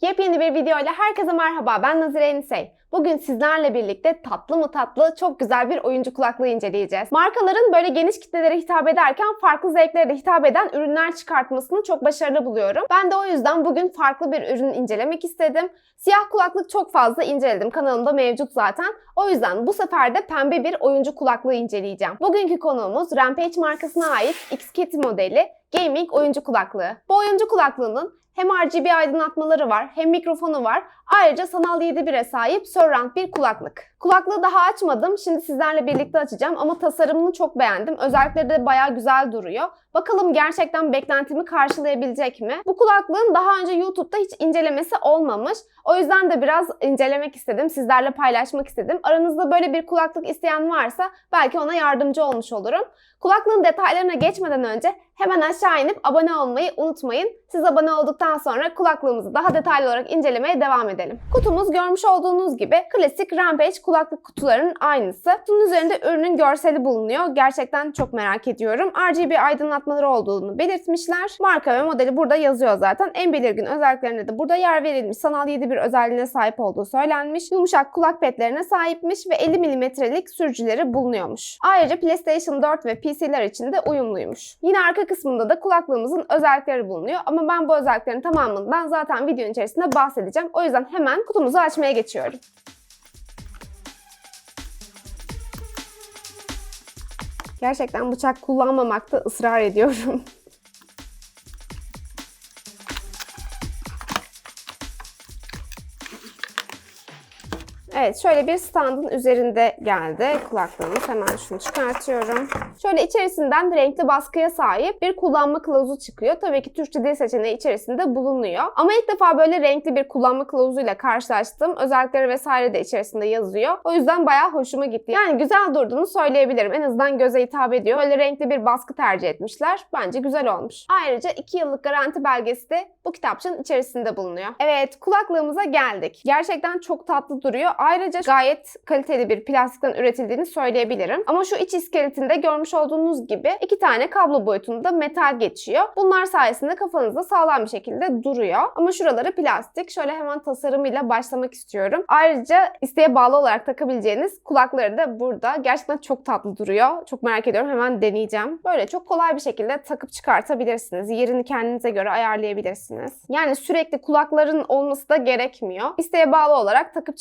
Yepyeni bir video ile herkese merhaba. Ben Nazire Enisey. Bugün sizlerle birlikte tatlı mı tatlı çok güzel bir oyuncu kulaklığı inceleyeceğiz. Markaların böyle geniş kitlelere hitap ederken farklı zevklere de hitap eden ürünler çıkartmasını çok başarılı buluyorum. Ben de o yüzden bugün farklı bir ürün incelemek istedim. Siyah kulaklık çok fazla inceledim. Kanalımda mevcut zaten. O yüzden bu sefer de pembe bir oyuncu kulaklığı inceleyeceğim. Bugünkü konuğumuz Rampage markasına ait X-Cat modeli gaming oyuncu kulaklığı. Bu oyuncu kulaklığının hem RGB aydınlatmaları var hem mikrofonu var. Ayrıca sanal 7.1'e sahip surround bir kulaklık. Kulaklığı daha açmadım. Şimdi sizlerle birlikte açacağım ama tasarımını çok beğendim. Özellikleri de bayağı güzel duruyor. Bakalım gerçekten beklentimi karşılayabilecek mi? Bu kulaklığın daha önce YouTube'da hiç incelemesi olmamış. O yüzden de biraz incelemek istedim. Sizlerle paylaşmak istedim. Aranızda böyle bir kulaklık isteyen varsa belki ona yardımcı olmuş olurum. Kulaklığın detaylarına geçmeden önce hemen aşağı inip abone olmayı unutmayın. Siz abone olduktan sonra kulaklığımızı daha detaylı olarak incelemeye devam edelim. Kutumuz görmüş olduğunuz gibi klasik Rampage kulaklık kutularının aynısı. Kutunun üzerinde ürünün görseli bulunuyor. Gerçekten çok merak ediyorum. RGB aydınlatmaları olduğunu belirtmişler. Marka ve modeli burada yazıyor zaten. En belirgin özelliklerine de burada yer verilmiş. Sanal 7.1 özelliğine sahip olduğu söylenmiş. Yumuşak kulak petlerine sahipmiş ve 50 mm'lik sürücüleri bulunuyormuş. Ayrıca PlayStation 4 ve PC'ler için de uyumluymuş. Yine arka kısmında da kulaklığımızın özellikleri bulunuyor ama ben bu özelliklerin tamamından zaten videonun içerisinde bahsedeceğim. O yüzden hemen kutumuzu açmaya geçiyorum. Gerçekten bıçak kullanmamakta ısrar ediyorum. Evet şöyle bir standın üzerinde geldi kulaklığımız. Hemen şunu çıkartıyorum. Şöyle içerisinden renkli baskıya sahip bir kullanma kılavuzu çıkıyor. Tabii ki Türkçe dil seçeneği içerisinde bulunuyor. Ama ilk defa böyle renkli bir kullanma kılavuzuyla karşılaştım. Özellikleri vesaire de içerisinde yazıyor. O yüzden bayağı hoşuma gitti. Yani güzel durduğunu söyleyebilirim. En azından göze hitap ediyor. Böyle renkli bir baskı tercih etmişler. Bence güzel olmuş. Ayrıca 2 yıllık garanti belgesi de bu kitapçının içerisinde bulunuyor. Evet kulaklığımıza geldik. Gerçekten çok tatlı duruyor. Ayrıca gayet kaliteli bir plastikten üretildiğini söyleyebilirim. Ama şu iç iskeletinde görmüş olduğunuz gibi iki tane kablo boyutunda metal geçiyor. Bunlar sayesinde kafanızda sağlam bir şekilde duruyor. Ama şuraları plastik. Şöyle hemen tasarımıyla başlamak istiyorum. Ayrıca isteğe bağlı olarak takabileceğiniz kulakları da burada. Gerçekten çok tatlı duruyor. Çok merak ediyorum. Hemen deneyeceğim. Böyle çok kolay bir şekilde takıp çıkartabilirsiniz. Yerini kendinize göre ayarlayabilirsiniz. Yani sürekli kulakların olması da gerekmiyor. İsteğe bağlı olarak takıp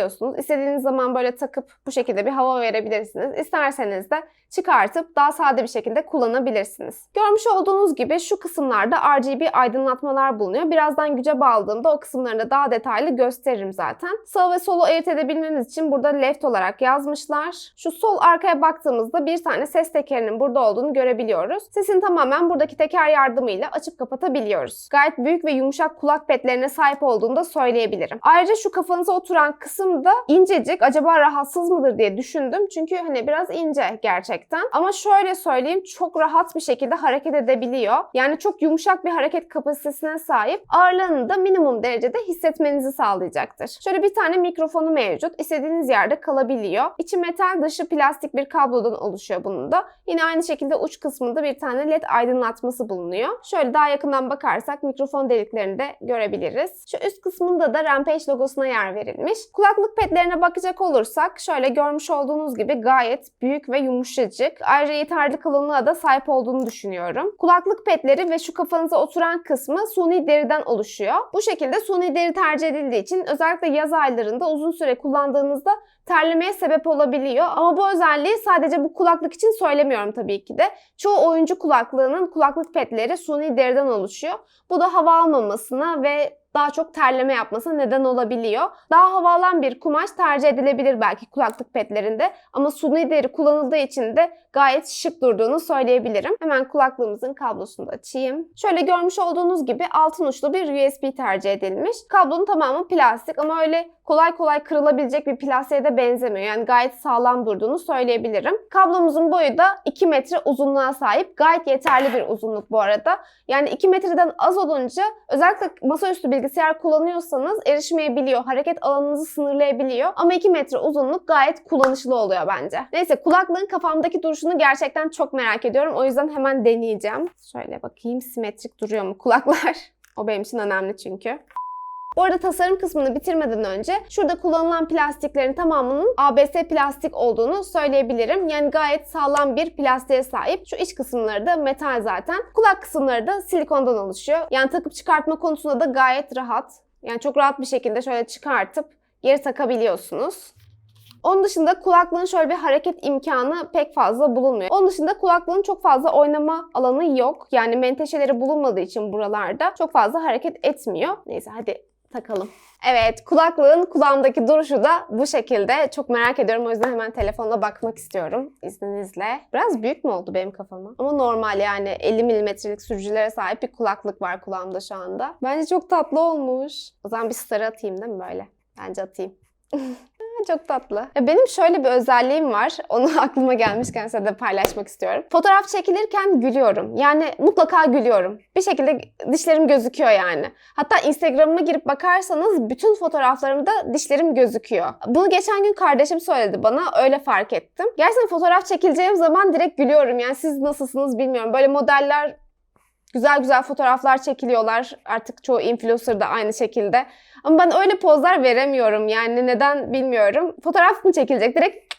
çıkartabiliyorsunuz. İstediğiniz zaman böyle takıp bu şekilde bir hava verebilirsiniz. İsterseniz de çıkartıp daha sade bir şekilde kullanabilirsiniz. Görmüş olduğunuz gibi şu kısımlarda RGB aydınlatmalar bulunuyor. Birazdan güce bağladığımda o kısımlarını daha detaylı gösteririm zaten. Sağ ve solu ayırt edebilmemiz için burada left olarak yazmışlar. Şu sol arkaya baktığımızda bir tane ses tekerinin burada olduğunu görebiliyoruz. Sesin tamamen buradaki teker yardımıyla açıp kapatabiliyoruz. Gayet büyük ve yumuşak kulak petlerine sahip olduğunu da söyleyebilirim. Ayrıca şu kafanıza oturan kısım da incecik. Acaba rahatsız mıdır diye düşündüm. Çünkü hani biraz ince gerçekten. Ama şöyle söyleyeyim çok rahat bir şekilde hareket edebiliyor. Yani çok yumuşak bir hareket kapasitesine sahip. Ağırlığını da minimum derecede hissetmenizi sağlayacaktır. Şöyle bir tane mikrofonu mevcut. İstediğiniz yerde kalabiliyor. İçi metal dışı plastik bir kablodan oluşuyor bunun da. Yine aynı şekilde uç kısmında bir tane led aydınlatması bulunuyor. Şöyle daha yakından bakarsak mikrofon deliklerini de görebiliriz. Şu üst kısmında da Rampage logosuna yer verilmiş. Kulaklık petlerine bakacak olursak şöyle görmüş olduğunuz gibi gayet büyük ve yumuşacık. Ayrıca yeterli kalınlığa da sahip olduğunu düşünüyorum. Kulaklık petleri ve şu kafanıza oturan kısmı suni deriden oluşuyor. Bu şekilde suni deri tercih edildiği için özellikle yaz aylarında uzun süre kullandığınızda terlemeye sebep olabiliyor. Ama bu özelliği sadece bu kulaklık için söylemiyorum tabii ki de. Çoğu oyuncu kulaklığının kulaklık petleri suni deriden oluşuyor. Bu da hava almamasına ve daha çok terleme yapmasına neden olabiliyor. Daha hava alan bir kumaş tercih edilebilir belki kulaklık petlerinde ama suni deri kullanıldığı için de gayet şık durduğunu söyleyebilirim. Hemen kulaklığımızın kablosunu da açayım. Şöyle görmüş olduğunuz gibi altın uçlu bir USB tercih edilmiş. Kablonun tamamı plastik ama öyle kolay kolay kırılabilecek bir plastiğe de benzemiyor. Yani gayet sağlam durduğunu söyleyebilirim. Kablomuzun boyu da 2 metre uzunluğa sahip. Gayet yeterli bir uzunluk bu arada. Yani 2 metreden az olunca özellikle masaüstü bilgisayar kullanıyorsanız erişmeyebiliyor. Hareket alanınızı sınırlayabiliyor. Ama 2 metre uzunluk gayet kullanışlı oluyor bence. Neyse kulaklığın kafamdaki duruşunu gerçekten çok merak ediyorum. O yüzden hemen deneyeceğim. Şöyle bakayım simetrik duruyor mu kulaklar? O benim için önemli çünkü. Bu arada tasarım kısmını bitirmeden önce şurada kullanılan plastiklerin tamamının ABS plastik olduğunu söyleyebilirim. Yani gayet sağlam bir plastiğe sahip. Şu iç kısımları da metal zaten. Kulak kısımları da silikondan oluşuyor. Yani takıp çıkartma konusunda da gayet rahat. Yani çok rahat bir şekilde şöyle çıkartıp geri takabiliyorsunuz. Onun dışında kulaklığın şöyle bir hareket imkanı pek fazla bulunmuyor. Onun dışında kulaklığın çok fazla oynama alanı yok. Yani menteşeleri bulunmadığı için buralarda çok fazla hareket etmiyor. Neyse hadi takalım. Evet kulaklığın kulağımdaki duruşu da bu şekilde. Çok merak ediyorum o yüzden hemen telefonla bakmak istiyorum izninizle. Biraz büyük mü oldu benim kafama? Ama normal yani 50 milimetrelik sürücülere sahip bir kulaklık var kulağımda şu anda. Bence çok tatlı olmuş. O zaman bir starı atayım değil mi böyle? Bence atayım. Çok tatlı. Ya benim şöyle bir özelliğim var. Onu aklıma gelmişken size de paylaşmak istiyorum. Fotoğraf çekilirken gülüyorum. Yani mutlaka gülüyorum. Bir şekilde dişlerim gözüküyor yani. Hatta Instagram'ıma girip bakarsanız bütün fotoğraflarımda dişlerim gözüküyor. Bunu geçen gün kardeşim söyledi bana. Öyle fark ettim. Gerçekten fotoğraf çekileceğim zaman direkt gülüyorum. Yani siz nasılsınız bilmiyorum. Böyle modeller güzel güzel fotoğraflar çekiliyorlar. Artık çoğu influencer da aynı şekilde. Ama ben öyle pozlar veremiyorum. Yani neden bilmiyorum. Fotoğraf mı çekilecek? Direkt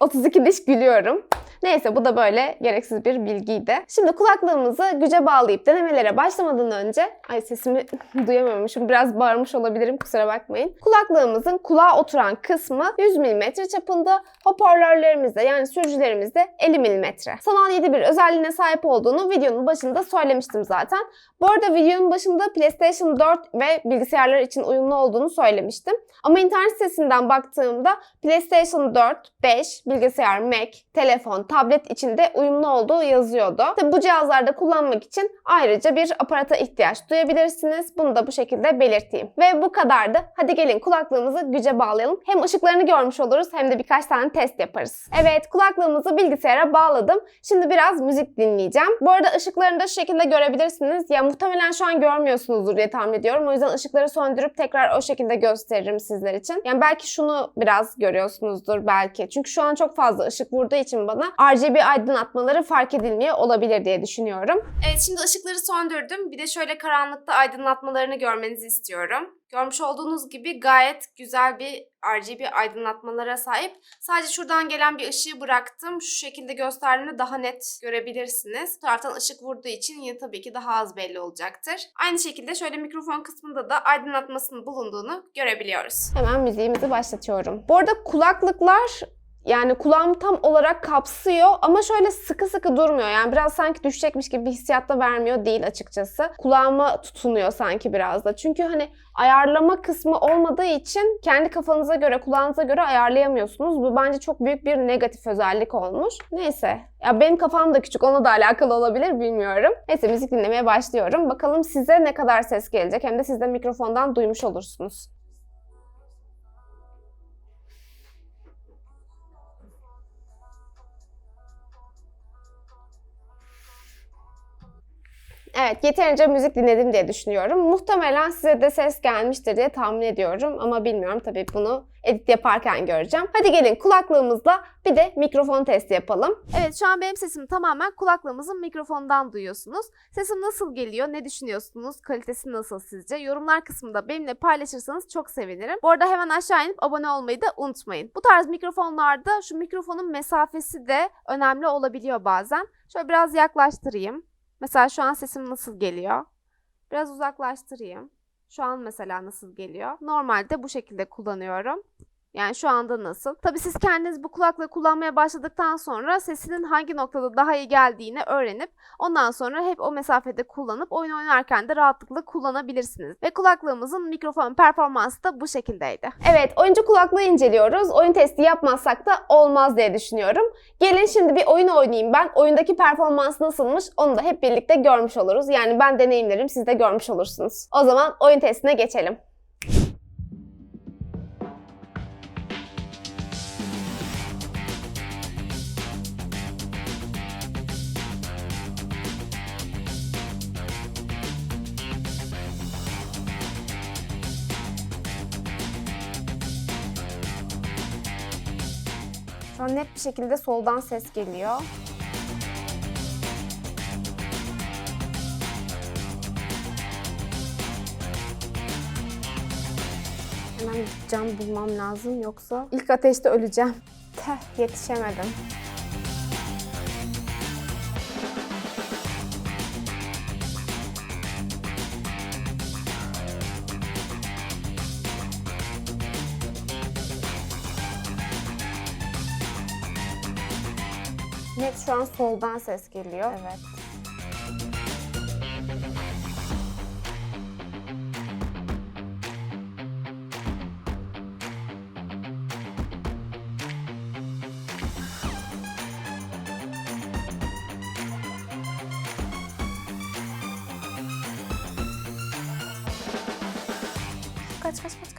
32 diş gülüyorum. Neyse bu da böyle gereksiz bir bilgiydi. Şimdi kulaklığımızı güce bağlayıp denemelere başlamadan önce... Ay sesimi duyamamışım. Biraz bağırmış olabilirim kusura bakmayın. Kulaklığımızın kulağa oturan kısmı 100 mm çapında. Hoparlörlerimizde yani sürücülerimizde 50 mm. Sanal 7 bir özelliğine sahip olduğunu videonun başında söylemiştim zaten. Bu arada videonun başında PlayStation 4 ve bilgisayarlar için uyumlu olduğunu söylemiştim. Ama internet sitesinden baktığımda PlayStation 4, 5, bilgisayar, Mac, telefon, tablet içinde uyumlu olduğu yazıyordu. Tabi bu cihazlarda kullanmak için ayrıca bir aparata ihtiyaç duyabilirsiniz. Bunu da bu şekilde belirteyim. Ve bu kadardı. Hadi gelin kulaklığımızı güce bağlayalım. Hem ışıklarını görmüş oluruz hem de birkaç tane test yaparız. Evet kulaklığımızı bilgisayara bağladım. Şimdi biraz müzik dinleyeceğim. Bu arada ışıklarını da şu şekilde görebilirsiniz. Ya muhtemelen şu an görmüyorsunuzdur diye tahmin ediyorum. O yüzden ışıkları söndürüp tekrar o şekilde gösteririm sizler için. Yani belki şunu biraz görüyorsunuzdur belki. Çünkü şu an çok fazla ışık vurduğu için bana RGB aydınlatmaları fark edilmiyor olabilir diye düşünüyorum. Evet şimdi ışıkları söndürdüm. Bir de şöyle karanlıkta aydınlatmalarını görmenizi istiyorum. Görmüş olduğunuz gibi gayet güzel bir RGB aydınlatmalara sahip. Sadece şuradan gelen bir ışığı bıraktım. Şu şekilde gösterdiğinde daha net görebilirsiniz. Bu taraftan ışık vurduğu için yine tabii ki daha az belli olacaktır. Aynı şekilde şöyle mikrofon kısmında da aydınlatmasının bulunduğunu görebiliyoruz. Hemen müziğimizi başlatıyorum. Bu arada kulaklıklar yani kulağım tam olarak kapsıyor ama şöyle sıkı sıkı durmuyor. Yani biraz sanki düşecekmiş gibi bir hissiyatta vermiyor değil açıkçası. Kulağıma tutunuyor sanki biraz da. Çünkü hani ayarlama kısmı olmadığı için kendi kafanıza göre, kulağınıza göre ayarlayamıyorsunuz. Bu bence çok büyük bir negatif özellik olmuş. Neyse. Ya benim kafam da küçük. Onunla da alakalı olabilir bilmiyorum. Neyse müzik dinlemeye başlıyorum. Bakalım size ne kadar ses gelecek hem de siz de mikrofondan duymuş olursunuz. Evet, yeterince müzik dinledim diye düşünüyorum. Muhtemelen size de ses gelmiştir diye tahmin ediyorum ama bilmiyorum tabii bunu edit yaparken göreceğim. Hadi gelin kulaklığımızla bir de mikrofon testi yapalım. Evet, şu an benim sesimi tamamen kulaklığımızın mikrofonundan duyuyorsunuz. Sesim nasıl geliyor, ne düşünüyorsunuz, kalitesi nasıl sizce? Yorumlar kısmında benimle paylaşırsanız çok sevinirim. Bu arada hemen aşağı inip abone olmayı da unutmayın. Bu tarz mikrofonlarda şu mikrofonun mesafesi de önemli olabiliyor bazen. Şöyle biraz yaklaştırayım. Mesela şu an sesim nasıl geliyor? Biraz uzaklaştırayım. Şu an mesela nasıl geliyor? Normalde bu şekilde kullanıyorum. Yani şu anda nasıl? Tabii siz kendiniz bu kulaklığı kullanmaya başladıktan sonra sesinin hangi noktada daha iyi geldiğini öğrenip ondan sonra hep o mesafede kullanıp oyun oynarken de rahatlıkla kullanabilirsiniz. Ve kulaklığımızın mikrofon performansı da bu şekildeydi. Evet, oyuncu kulaklığı inceliyoruz. Oyun testi yapmazsak da olmaz diye düşünüyorum. Gelin şimdi bir oyun oynayayım ben. Oyundaki performans nasılmış onu da hep birlikte görmüş oluruz. Yani ben deneyimlerim, siz de görmüş olursunuz. O zaman oyun testine geçelim. Şu an net bir şekilde soldan ses geliyor. Hemen cam bulmam lazım yoksa ilk ateşte öleceğim. Teh yetişemedim. Şu an soldan ses geliyor. Evet. Kaç kaç kaç.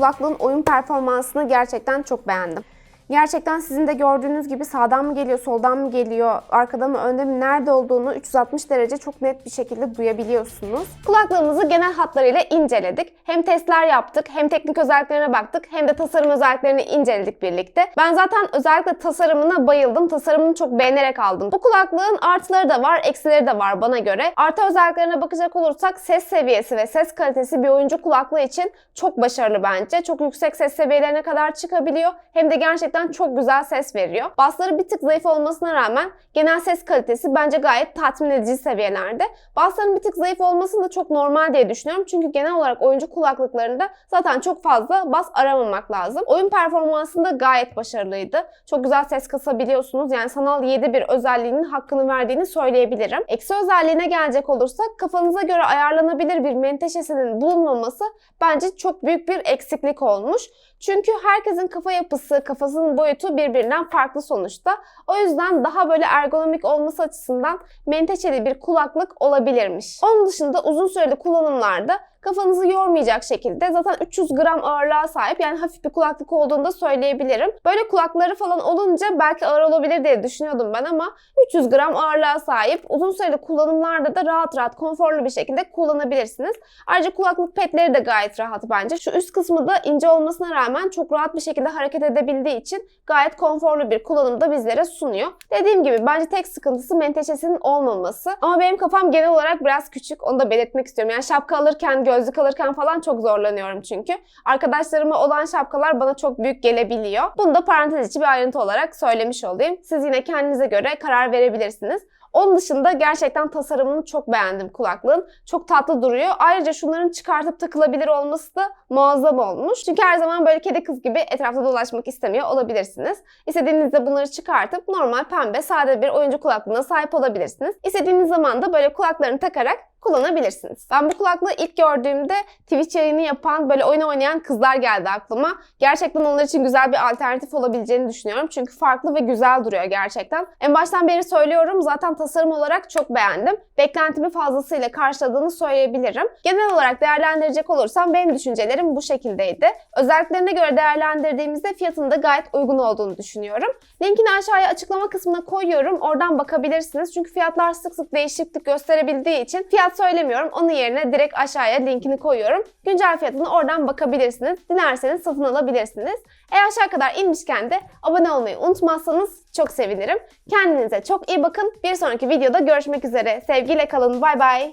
Kulaklığın oyun performansını gerçekten çok beğendim. Gerçekten sizin de gördüğünüz gibi sağdan mı geliyor, soldan mı geliyor, arkada mı, önde mi, nerede olduğunu 360 derece çok net bir şekilde duyabiliyorsunuz. Kulaklığımızı genel hatlarıyla inceledik. Hem testler yaptık, hem teknik özelliklerine baktık, hem de tasarım özelliklerini inceledik birlikte. Ben zaten özellikle tasarımına bayıldım. Tasarımını çok beğenerek aldım. Bu kulaklığın artıları da var, eksileri de var bana göre. Artı özelliklerine bakacak olursak ses seviyesi ve ses kalitesi bir oyuncu kulaklığı için çok başarılı bence. Çok yüksek ses seviyelerine kadar çıkabiliyor. Hem de gerçekten çok güzel ses veriyor. Basları bir tık zayıf olmasına rağmen genel ses kalitesi bence gayet tatmin edici seviyelerde. Basların bir tık zayıf olması da çok normal diye düşünüyorum. Çünkü genel olarak oyuncu kulaklıklarında zaten çok fazla bas aramamak lazım. Oyun performansında gayet başarılıydı. Çok güzel ses kasabiliyorsunuz. Yani sanal 7 bir özelliğinin hakkını verdiğini söyleyebilirim. Eksi özelliğine gelecek olursak kafanıza göre ayarlanabilir bir menteşesinin bulunmaması bence çok büyük bir eksiklik olmuş. Çünkü herkesin kafa yapısı, kafasının boyutu birbirinden farklı sonuçta. O yüzden daha böyle ergonomik olması açısından menteşeli bir kulaklık olabilirmiş. Onun dışında uzun süreli kullanımlarda kafanızı yormayacak şekilde zaten 300 gram ağırlığa sahip yani hafif bir kulaklık olduğunu da söyleyebilirim. Böyle kulakları falan olunca belki ağır olabilir diye düşünüyordum ben ama 300 gram ağırlığa sahip uzun süreli kullanımlarda da rahat rahat konforlu bir şekilde kullanabilirsiniz. Ayrıca kulaklık petleri de gayet rahat bence. Şu üst kısmı da ince olmasına rağmen çok rahat bir şekilde hareket edebildiği için gayet konforlu bir kullanım da bizlere sunuyor. Dediğim gibi bence tek sıkıntısı menteşesinin olmaması. Ama benim kafam genel olarak biraz küçük. Onu da belirtmek istiyorum. Yani şapka alırken, gözlük alırken falan çok zorlanıyorum çünkü. Arkadaşlarıma olan şapkalar bana çok büyük gelebiliyor. Bunu da parantez içi bir ayrıntı olarak söylemiş olayım. Siz yine kendinize göre karar verebilirsiniz. Onun dışında gerçekten tasarımını çok beğendim kulaklığın. Çok tatlı duruyor. Ayrıca şunların çıkartıp takılabilir olması da muazzam olmuş. Çünkü her zaman böyle kedi kız gibi etrafta dolaşmak istemiyor olabilirsiniz. İstediğinizde bunları çıkartıp normal pembe sade bir oyuncu kulaklığına sahip olabilirsiniz. İstediğiniz zaman da böyle kulaklarını takarak kullanabilirsiniz. Ben bu kulaklığı ilk gördüğümde Twitch yayını yapan böyle oyun oynayan kızlar geldi aklıma. Gerçekten onlar için güzel bir alternatif olabileceğini düşünüyorum. Çünkü farklı ve güzel duruyor gerçekten. En baştan beri söylüyorum zaten tasarım olarak çok beğendim. Beklentimi fazlasıyla karşıladığını söyleyebilirim. Genel olarak değerlendirecek olursam benim düşüncelerim bu şekildeydi. Özelliklerine göre değerlendirdiğimizde fiyatının da gayet uygun olduğunu düşünüyorum. Linkini aşağıya açıklama kısmına koyuyorum. Oradan bakabilirsiniz. Çünkü fiyatlar sık sık değişiklik gösterebildiği için fiyat söylemiyorum. Onun yerine direkt aşağıya linkini koyuyorum. Güncel fiyatını oradan bakabilirsiniz. Dilerseniz satın alabilirsiniz. Eğer aşağı kadar inmişken de abone olmayı unutmazsanız çok sevinirim. Kendinize çok iyi bakın. Bir sonraki videoda görüşmek üzere. Sevgiyle kalın. Bay bay.